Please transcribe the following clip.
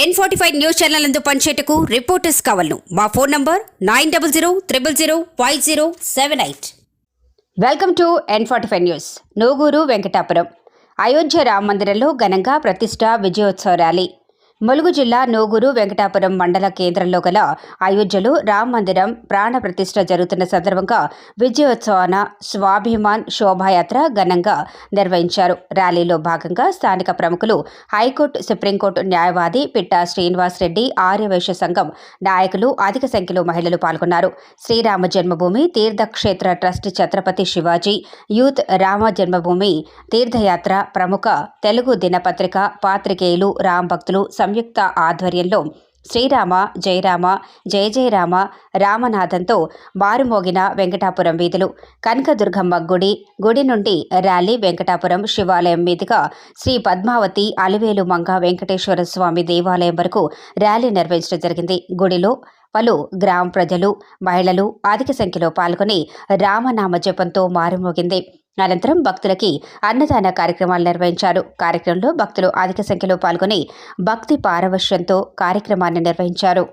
N forty five news channel అందు పనిచేయటకు reporters కావాలను. మా phone number nine double zero triple zero five zero seven eight welcome to N forty five news Nugur Venkatapuram. Ayodhya Rama మందిరంలో ఘనంగా ప్రతిష్ట విజయోత్సవ rally. Mulugu జిల్లా నోగురు వెంకటాపురం మండల కేంద్రంలో గల అయోధ్యలో రామ మందిరం ప్రాణ జరుగుతున్న సందర్భంగా విజయోత్సవాన స్వాభిమాన్ శోభాయాత్ర ఘనంగా నిర్వహించారు. ర్యాలీలో భాగంగా స్థానిక ప్రముఖులు హైకోర్టు సుప్రీంకోర్టు న్యాయవాది పిట్టా శ్రీనివాస్ రెడ్డి ఆర్యవైశ్య సంఘం నాయకులు అధిక సంఖ్యలో మహిళలు పాల్గొన్నారు. శ్రీరామ జన్మభూమి తీర్థక్షేత్ర ట్రస్ట్ ఛత్రపతి శివాజీ యూత్ రామ జన్మభూమి తీర్థయాత్ర ప్రముఖ తెలుగు దినపత్రిక పాత్రికేయులు రామ్ భక్తులు సంయుక్త ఆధ్వర్యంలో శ్రీరామ జయరామ జయ జయరామ రామనాథంతో బారుమోగిన వెంకటాపురం వీధులు కనకదుర్గమ్మ గుడి గుడి నుండి ర్యాలీ వెంకటాపురం శివాలయం మీదుగా శ్రీ పద్మావతి అలివేలు మంగ వెంకటేశ్వర స్వామి దేవాలయం వరకు ర్యాలీ నిర్వహించడం జరిగింది. గుడిలో పలు గ్రామ ప్రజలు మహిళలు అధిక సంఖ్యలో పాల్గొని రామనామ జపంతో మారుమోగింది. అనంతరం భక్తులకి అన్నదాన కార్యక్రమాలు నిర్వహించారు. కార్యక్రమంలో భక్తులు అధిక సంఖ్యలో పాల్గొని భక్తి పారవశ్యంతో కార్యక్రమాన్ని నిర్వహించారు.